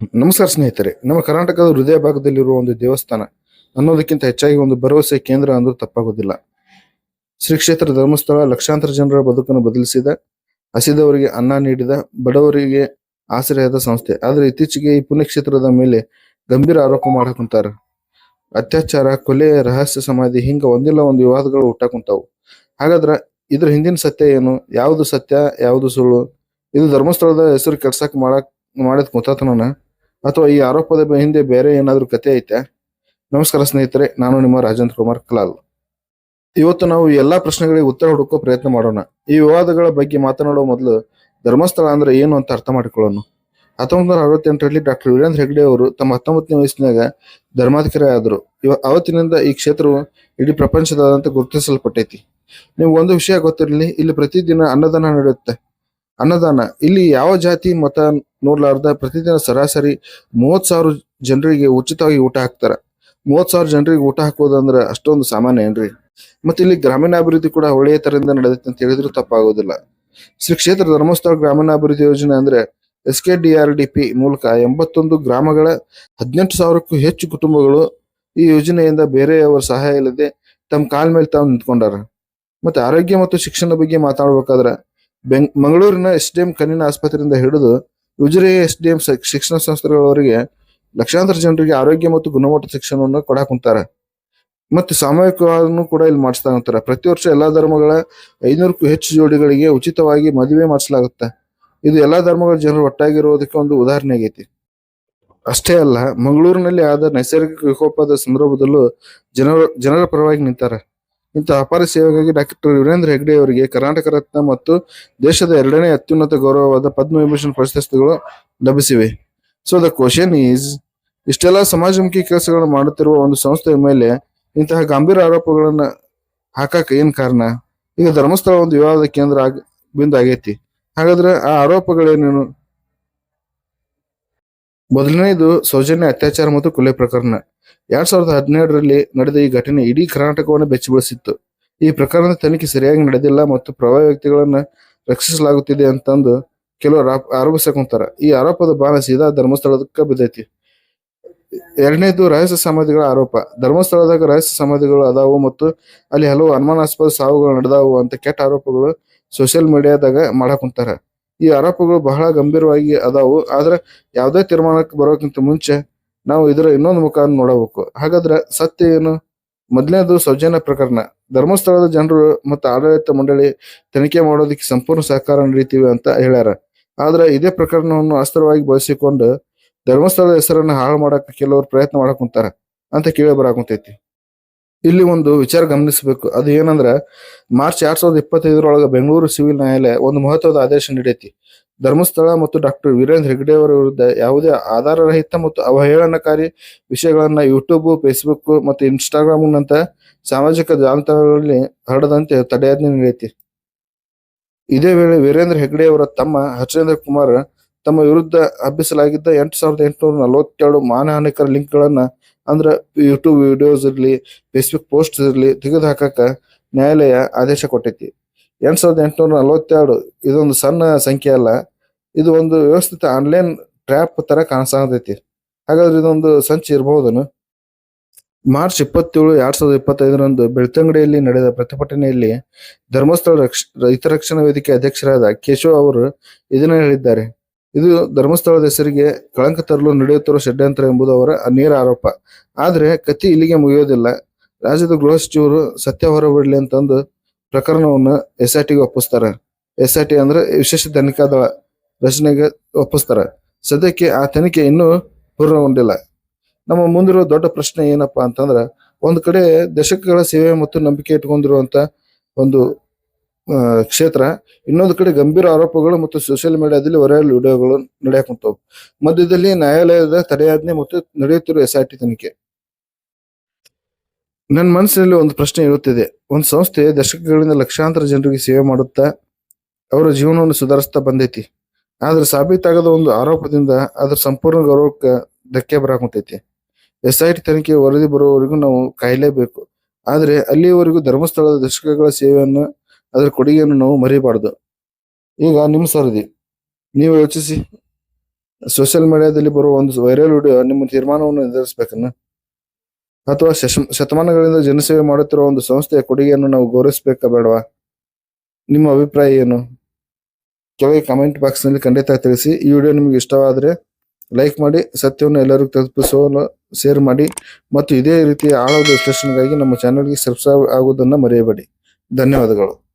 ನಮಸ್ಕಾರ ಸ್ನೇಹಿತರೆ, ನಮ್ಮ ಕರ್ನಾಟಕದ ಹೃದಯ ಭಾಗದಲ್ಲಿರುವ ಒಂದು ದೇವಸ್ಥಾನ. ಅನ್ನೋದಕ್ಕಿಂತ ಹೆಚ್ಚಾಗಿ ಒಂದು ಭರವಸೆ ಕೇಂದ್ರ ಅಂದ್ರೂ ತಪ್ಪಾಗೋದಿಲ್ಲ. ಶ್ರೀ ಕ್ಷೇತ್ರ ಧರ್ಮಸ್ಥಳ ಲಕ್ಷಾಂತರ ಜನರ ಬದುಕನ್ನು ಬದಲಿಸಿದ, ಹಸಿದವರಿಗೆ ಅನ್ನ ನೀಡಿದ, ಬಡವರಿಗೆ ಆಶ್ರಯದ ಸಂಸ್ಥೆ. ಆದ್ರೆ ಇತ್ತೀಚೆಗೆ ಈ ಪುಣ್ಯಕ್ಷೇತ್ರದ ಮೇಲೆ ಗಂಭೀರ ಆರೋಪ ಮಾಡಕುಂತಾರ. ಅತ್ಯಾಚಾರ, ಕೊಲೆ, ರಹಸ್ಯ ಸಮಾಧಿ ಹಿಂಗ ಒಂದಿಲ್ಲ ಒಂದು ವಿವಾದಗಳು ಹುಟ್ಟಾಕುಂತಾವು. ಹಾಗಾದ್ರ ಇದ್ರ ಹಿಂದಿನ ಸತ್ಯ ಏನು? ಯಾವುದು ಸತ್ಯ, ಯಾವುದು ಸುಳ್ಳು? ಇದು ಧರ್ಮಸ್ಥಳದ ಹೆಸರು ಕೆಡ್ಸಕ್ ಮಾಡಕ್, ಮಾಡಿದ ಕುತಾತನನ ಅಥವಾ ಈ ಆರೋಪದ ಹಿಂದೆ ಬೇರೆ ಏನಾದರೂ ಕತೆ ಐತೆ? ನಮಸ್ಕಾರ ಸ್ನೇಹಿತರೆ, ನಾನು ನಿಮ್ಮ ರಾಜೇಂದ್ರ ಕುಮಾರ್ ಕಲಾಲ್. ಇವತ್ತು ನಾವು ಎಲ್ಲಾ ಪ್ರಶ್ನೆಗಳಿಗೆ ಉತ್ತರ ಹುಡುಕೋ ಪ್ರಯತ್ನ ಮಾಡೋಣ. ಈ ವಿವಾದಗಳ ಬಗ್ಗೆ ಮಾತನಾಡುವ ಮೊದಲು ಧರ್ಮಸ್ಥಳ ಅಂದ್ರೆ ಏನು ಅಂತ ಅರ್ಥ ಮಾಡಿಕೊಳ್ಳೋಣ. ಹತ್ತೊಂಬತ್ತು ನೂರ ಅರವತ್ತೆಂಟರಲ್ಲಿ ಡಾಕ್ಟರ್ ವೀರೇಂದ್ರ ಹೆಗ್ಡೆ ಅವರು ತಮ್ಮ ಹತ್ತೊಂಬತ್ತನೇ ವಯಸ್ಸಿನಾಗ ಧರ್ಮಾಧಿಕಾರಿಯಾದರು ಇವ ಅವತ್ತಿನಿಂದ ಈ ಕ್ಷೇತ್ರವು ಇಡೀ ಪ್ರಪಂಚದಾದ್ಯಂತ ಗುರುತಿಸಲ್ಪಟ್ಟೈತಿ. ನೀವು ಒಂದು ವಿಷಯ ಗೊತ್ತಿರಲಿ, ಇಲ್ಲಿ ಪ್ರತಿದಿನ ಅನ್ನದಾನ ನಡೆಯುತ್ತೆ. ಅನ್ನದಾನ. ಇಲ್ಲಿ ಯಾವ ಜಾತಿ ಮತ ನೋಡ್ಲಾರ್ದ ಪ್ರತಿದಿನ ಸರಾಸರಿ ಮೂವತ್ ಸಾವಿರ ಜನರಿಗೆ ಉಚಿತವಾಗಿ ಊಟ ಹಾಕ್ತಾರ. ಮೂವತ್ ಸಾವಿರ ಜನರಿಗೆ ಊಟ ಹಾಕೋದಂದ್ರ ಅಷ್ಟೊಂದು ಸಾಮಾನ್ಯ ಏನ್ರಿ? ಮತ್ತೆ ಇಲ್ಲಿ ಗ್ರಾಮೀಣಾಭಿವೃದ್ಧಿ ಕೂಡ ಒಳ್ಳೆಯ ತರದಿಂದ ನಡೆಯುತ್ತೆ ಅಂತ ಹೇಳಿದ್ರು ತಪ್ಪಾಗೋದಿಲ್ಲ. ಶ್ರೀ ಕ್ಷೇತ್ರ ಧರ್ಮಸ್ಥಳ ಗ್ರಾಮೀಣಾಭಿವೃದ್ಧಿ ಯೋಜನೆ ಅಂದ್ರೆ S K D R D P ಮೂಲಕ ಎಂಬತ್ತೊಂದು ಗ್ರಾಮಗಳ ಹದಿನೆಂಟು ಸಾವಿರಕ್ಕೂ ಹೆಚ್ಚು ಕುಟುಂಬಗಳು ಈ ಯೋಜನೆಯಿಂದ ಬೇರೆಯವರ ಸಹಾಯ ಇಲ್ಲದೆ ತಮ್ಮ ಕಾಲ್ ಮೇಲೆ ತಾವು ನಿಂತ್ಕೊಂಡಾರ. ಮತ್ತೆ ಆರೋಗ್ಯ ಮತ್ತು ಶಿಕ್ಷಣ ಬಗ್ಗೆ ಮಾತಾಡ್ಬೇಕಾದ್ರ ಬೆಂಗ್, ಮಂಗಳೂರಿನ ಎಸ್ ಡಿ ಎಂ ಕಣ್ಣಿನ ಆಸ್ಪತ್ರೆಯಿಂದ ಹಿಡಿದು ಉಜಿರೆ ಎಸ್ ಡಿ ಎಂ ಶಿಕ್ಷಣ ಸಂಸ್ಥೆಗಳವರೆಗೆ ಲಕ್ಷಾಂತರ ಜನರಿಗೆ ಆರೋಗ್ಯ ಮತ್ತು ಗುಣಮಟ್ಟದ ಶಿಕ್ಷಣವನ್ನು ಕೊಡಾಕ್ ಮತ್ತು ಸಾಮೂಹಿಕವಾದನು ಕೂಡ ಇಲ್ಲಿ ಮಾಡಿಸ್ತಾ ಅಂತಾರೆ ಪ್ರತಿ ವರ್ಷ ಎಲ್ಲಾ ಧರ್ಮಗಳ ಐನೂರಕ್ಕೂ ಹೆಚ್ಚು ಜೋಡಿಗಳಿಗೆ ಉಚಿತವಾಗಿ ಮದುವೆ ಮಾಡಿಸಲಾಗುತ್ತೆ. ಇದು ಎಲ್ಲಾ ಧರ್ಮಗಳ ಜನರು ಒಟ್ಟಾಗಿರುವುದಕ್ಕೆ ಒಂದು ಉದಾಹರಣೆ ಆಗೈತಿ. ಅಷ್ಟೇ ಅಲ್ಲ, ಮಂಗಳೂರಿನಲ್ಲಿ ಆದ ನೈಸರ್ಗಿಕ ವಿಕೋಪದ ಸಂದರ್ಭದಲ್ಲೂ ಜನರ ಜನರ ಪರವಾಗಿ ನಿಂತಾರ. ಇಂಥ ಅಪಾರ ಸೇವೆಗಾಗಿ ಡಾಕ್ಟರ್ ವೀರೇಂದ್ರ ಹೆಗ್ಡೆ ಅವರಿಗೆ ಕರ್ನಾಟಕ ರತ್ನ ಮತ್ತು ದೇಶದ ಎರಡನೇ ಅತ್ಯುನ್ನತ ಗೌರವವಾದ ಪದ್ಮವಿಭೂಷಣ್ ಪ್ರಶಸ್ತಿಗಳು ಲಭಿಸಿವೆ. ಸೊ ದ ಕ್ವಶನ್ ಈಸ್ ಇಷ್ಟೆಲ್ಲ ಸಮಾಜಮುಖಿ ಕೆಲಸಗಳನ್ನು ಮಾಡುತ್ತಿರುವ ಒಂದು ಸಂಸ್ಥೆಯ ಮೇಲೆ ಇಂತಹ ಗಂಭೀರ ಆರೋಪಗಳನ್ನ ಹಾಕಕ್ಕೆ ಏನ್ ಕಾರಣ? ಈಗ ಧರ್ಮಸ್ಥಳ ಒಂದು ವಿವಾದದ ಕೇಂದ್ರ ಆಗ ಬಿಂದು ಆಗೈತಿ. ಹಾಗಾದ್ರೆ ಆ ಆರೋಪಗಳೇನೇನು? ಮೊದಲನೇದು ಸೌಜನ್ಯ ಅತ್ಯಾಚಾರ ಮತ್ತು ಕೊಲೆ ಪ್ರಕರಣ. ಎರಡ್ ಸಾವಿರದ ಹದಿನೇಳರಲ್ಲಿ ನಡೆದ ಈ ಘಟನೆ ಇಡೀ ಕರ್ನಾಟಕವನ್ನು ಬೆಚ್ಚಿಬೀಳಿಸಿತ್ತು. ಈ ಪ್ರಕರಣದ ತನಿಖೆ ಸರಿಯಾಗಿ ನಡೆದಿಲ್ಲ ಮತ್ತು ಪ್ರಭಾವಿ ವ್ಯಕ್ತಿಗಳನ್ನ ರಕ್ಷಿಸಲಾಗುತ್ತಿದೆ ಅಂತಂದು ಕೆಲವರು ಆರೋಪಿಸಕೊಂತಾರ. ಆರೋಪಿಸಕ್ ಕುಂತಾರ ಈ ಆರೋಪದ ಬಾಣ ಸೀದಾ ಧರ್ಮಸ್ಥಳದಕ್ಕೆ ಬಿದ್ದೈತಿ. ಎರಡನೇದು ರಹಸ್ಯ ಸಮಾಧಿಗಳ ಆರೋಪ. ಧರ್ಮಸ್ಥಳದಾಗ ರಹಸ್ಯ ಸಮಾಧಿಗಳು ಅದಾವು ಮತ್ತು ಅಲ್ಲಿ ಹಲವು ಅನುಮಾನಾಸ್ಪದ ಸಾವುಗಳು ನಡೆದಾವು ಅಂತ ಕೆಟ್ಟ ಆರೋಪಗಳು ಸೋಷಿಯಲ್ ಮೀಡಿಯಾದಾಗ ಮಾಡಕ್ ಕುಂತಾರ ಈ ಆರೋಪಗಳು ಬಹಳ ಗಂಭೀರವಾಗಿ ಅದಾವು. ಆದ್ರೆ ಯಾವುದೇ ತೀರ್ಮಾನಕ್ಕೆ ಬರೋಕ್ಕಿಂತ ಮುಂಚೆ ನಾವು ಇದರ ಇನ್ನೊಂದು ಮುಖ ನೋಡಬೇಕು. ಹಾಗಾದ್ರೆ ಸತ್ಯ ಏನು? ಮೊದಲನೇದು ಸೌಜನ್ಯ ಪ್ರಕರಣ. ಧರ್ಮಸ್ಥಳದ ಜನರು ಮತ್ತು ಆಡಳಿತ ಮಂಡಳಿ ತನಿಖೆ ಮಾಡೋದಕ್ಕೆ ಸಂಪೂರ್ಣ ಸಹಕಾರ ನೀಡ್ತೀವಿ ಅಂತ ಹೇಳ್ಯಾರ. ಆದ್ರೆ ಇದೇ ಪ್ರಕರಣವನ್ನು ಅಸ್ತ್ರವಾಗಿ ಬಳಸಿಕೊಂಡು ಧರ್ಮಸ್ಥಳದ ಹೆಸರನ್ನು ಹಾಳು ಮಾಡಕ್ಕೆ ಕೆಲವರು ಪ್ರಯತ್ನ ಮಾಡಕ್ ಅಂತ ಕೇಳಿ ಬರಾಕುಂತೈತಿ ಇಲ್ಲಿ ಒಂದು ವಿಚಾರ ಗಮನಿಸಬೇಕು. ಅದು ಏನಂದ್ರ, ಮಾರ್ಚ್ ಎರಡ್ ಸಾವಿರದ ಇಪ್ಪತ್ತೈದರೊಳಗ ಬೆಂಗಳೂರು ಸಿವಿಲ್ ನ್ಯಾಯಾಲಯ ಒಂದು ಮಹತ್ವದ ಆದೇಶ ನೀಡೈತಿ. ಧರ್ಮಸ್ಥಳ ಮತ್ತು ಡಾಕ್ಟರ್ ವೀರೇಂದ್ರ ಹೆಗ್ಡೆ ಅವರ ವಿರುದ್ಧ ಯಾವುದೇ ಆಧಾರರಹಿತ ಮತ್ತು ಅವಹೇಳನಕಾರಿ ವಿಷಯಗಳನ್ನ ಯೂಟ್ಯೂಬ್ ಫೇಸ್ಬುಕ್ ಮತ್ತು ಇನ್ಸ್ಟಾಗ್ರಾಮ್ ನಂತ ಸಾಮಾಜಿಕ ಜಾಲತಾಣಗಳಲ್ಲಿ ಹರಡದಂತೆ ತಡೆಯಾಜ್ಞೆ ನೀಡೈತಿ. ಇದೇ ವೇಳೆ ವೀರೇಂದ್ರ ಹೆಗ್ಡೆ ಅವರ ತಮ್ಮ ಹರ್ಷೇಂದ್ರ ಕುಮಾರ್ ತಮ್ಮ ವಿರುದ್ಧ ಹಬ್ಬಿಸಲಾಗಿದ್ದ ಎಂಟು ಸಾವಿರದ ಎಂಟುನೂರ ನಲವತ್ತೆರಡು ಮಾನಹಾನಿಕರ ಲಿಂಕ್ಗಳನ್ನ ಅಂದ್ರ ಯೂಟ್ಯೂಬ್ ವಿಡಿಯೋಸ್ ಇರ್ಲಿ ಫೇಸ್ಬುಕ್ ಪೋಸ್ಟ್ ಇರ್ಲಿ, ತೆಗೆದು ಹಾಕಕ ನ್ಯಾಯಾಲಯ ಆದೇಶ ಕೊಟ್ಟೈತಿ. ಎರಡ್ ಸಾವಿರದ ಎಂಟುನೂರ ನಲವತ್ತೆರಡು ಇದೊಂದು ಸಣ್ಣ ಸಂಖ್ಯೆ ಅಲ್ಲ. ಇದು ಒಂದು ವ್ಯವಸ್ಥಿತ ಆನ್ಲೈನ್ ಟ್ರ್ಯಾಪ್ ತರ ಕಾಣಿಸ್ತೈತಿ ಹಾಗಾದ್ರೆ ಇದೊಂದು ಸಂಚು ಇರಬಹುದನು? ಮಾರ್ಚ್ ಇಪ್ಪತ್ತೇಳು ಎರಡ್ ಸಾವಿರದ ಇಪ್ಪತ್ತೈದರಂದು ಬೆಳ್ತಂಗಡಿಯಲ್ಲಿ ನಡೆದ ಪ್ರತಿಭಟನೆಯಲ್ಲಿ ಧರ್ಮಸ್ಥಳ ರಕ್ಷ ಹಿತರಕ್ಷಣಾ ವೇದಿಕೆ ಅಧ್ಯಕ್ಷರಾದ ಕೇಶವ್ ಅವರು ಇದನ್ನ ಹೇಳಿದ್ದಾರೆ. ಇದು ಧರ್ಮಸ್ಥಳದ ಹೆಸರಿಗೆ ಕಳಂಕ ತರಲು ನಡೆಯುತ್ತಿರುವ ಷಡ್ಯಂತ್ರ ಎಂಬುದು ಅವರ ನೇರ ಆರೋಪ. ಆದ್ರೆ ಕತಿ ಇಲ್ಲಿಗೆ ಮುಗಿಯೋದಿಲ್ಲ. ರಾಜ್ಯದ ಗೃಹ ಸಚಿವರು ಸತ್ಯ ಹೊರಬಿಡ್ಲಿ ಅಂತಂದು ಪ್ರಕರಣವನ್ನು ಎಸ್ ಐ ಟಿಗೆ ಒಪ್ಪಿಸ್ತಾರ. ಎಸ್ ಐ ಟಿ ಅಂದ್ರೆ ವಿಶೇಷ ತನಿಖಾ ದಳ ರಚನೆಗೆ ಒಪ್ಪಿಸ್ತಾರ. ಸದ್ಯಕ್ಕೆ ಆ ತನಿಖೆ ಇನ್ನೂ ಪೂರ್ಣಗೊಂಡಿಲ್ಲ. ನಮ್ಮ ಮುಂದಿರುವ ದೊಡ್ಡ ಪ್ರಶ್ನೆ ಏನಪ್ಪಾ ಅಂತಂದ್ರ, ಒಂದ್ ಕಡೆ ದಶಕಗಳ ಸೇವೆ ಮತ್ತು ನಂಬಿಕೆ ಇಟ್ಕೊಂಡಿರುವಂತ ಒಂದು ಕ್ಷೇತ್ರ. ಇನ್ನೊಂದು ಕಡೆ ಗಂಭೀರ ಆರೋಪಗಳು ಮತ್ತು ಸೋಷಿಯಲ್ ಮೀಡಿಯಾದಲ್ಲಿ ವೈರಲ್ ವಿಡಿಯೋಗಳು ನಡೆಯಕ್ ಕುಂತವು. ಮಧ್ಯದಲ್ಲಿ ನ್ಯಾಯಾಲಯದ ತಡೆಯಾಜ್ಞೆ ಮತ್ತು ನಡೆಯುತ್ತಿರುವ ಎಸ್ ಐ ಟಿ ತನಿಖೆ. ನನ್ನ ಮನಸ್ಸಿನಲ್ಲಿ ಒಂದು ಪ್ರಶ್ನೆ ಇರುತ್ತಿದೆ. ಒಂದು ಸಂಸ್ಥೆ ದಶಕಗಳಿಂದ ಲಕ್ಷಾಂತರ ಜನರಿಗೆ ಸೇವೆ ಮಾಡುತ್ತಾ ಅವರ ಜೀವನವನ್ನು ಸುಧಾರಿಸ್ತಾ ಬಂದೈತಿ. ಆದ್ರೆ ಸಾಬೀತಾಗದ ಒಂದು ಆರೋಪದಿಂದ ಅದರ ಸಂಪೂರ್ಣ ಗೌರವಕ್ಕೆ ಧಕ್ಕೆ ಬರಾಕುಂತೈತಿ. ಎಸ್ ಐ ಟಿ ತನಿಖೆ ವರದಿ ಬರುವವರೆಗೂ ನಾವು ಕಾಯಲೇಬೇಕು. ಆದ್ರೆ ಅಲ್ಲಿಯವರೆಗೂ ಧರ್ಮಸ್ಥಳದ ದಶಕಗಳ ಸೇವೆಯನ್ನು ಅದರ ಕೊಡುಗೆಯನ್ನು ನಾವು ಮರೆಯಬಾರ್ದು ಈಗ ನಿಮ್ಮ ಸರದಿ ನೀವು ಯೋಚಿಸಿ. ಸೋಷಿಯಲ್ ಮೀಡಿಯಾದಲ್ಲಿ ಬರುವ ಒಂದು ವೈರಲ್ ವಿಡಿಯೋ ನಿಮ್ಮ ತೀರ್ಮಾನವನ್ನು ನಿರ್ಧರಿಸಬೇಕನ್ನ. ಅಥವಾ ಶತಮಾನಗಳಿಂದ ಜನಸೇವೆ ಮಾಡುತ್ತಿರುವ ಒಂದು ಸಂಸ್ಥೆಯ ಕೊಡುಗೆಯನ್ನು ನಾವು ಗೌರವಿಸಬೇಕಾ ಬೇಡವಾ? ನಿಮ್ಮ ಅಭಿಪ್ರಾಯ ಏನು? ಕೆಳಗೆ ಕಮೆಂಟ್ ಬಾಕ್ಸ್ನಲ್ಲಿ ಖಂಡಿತ ತಿಳಿಸಿ. ಈ ವಿಡಿಯೋ ನಿಮಗೆ ಇಷ್ಟವಾದರೆ ಲೈಕ್ ಮಾಡಿ, ಸತ್ಯವನ್ನು ಎಲ್ಲರಿಗೂ ತಲುಪಿಸಲು ಶೇರ್ ಮಾಡಿ, ಮತ್ತು ಇದೇ ರೀತಿಯ ಆಳವಾದ ವಿಶ್ಲೇಷಣೆಗಾಗಿ ನಮ್ಮ ಚಾನೆಲ್ಗೆ ಸಬ್ಸ್ಕ್ರೈಬ್ ಆಗುವುದನ್ನು ಮರೆಯಬೇಡಿ. ಧನ್ಯವಾದಗಳು.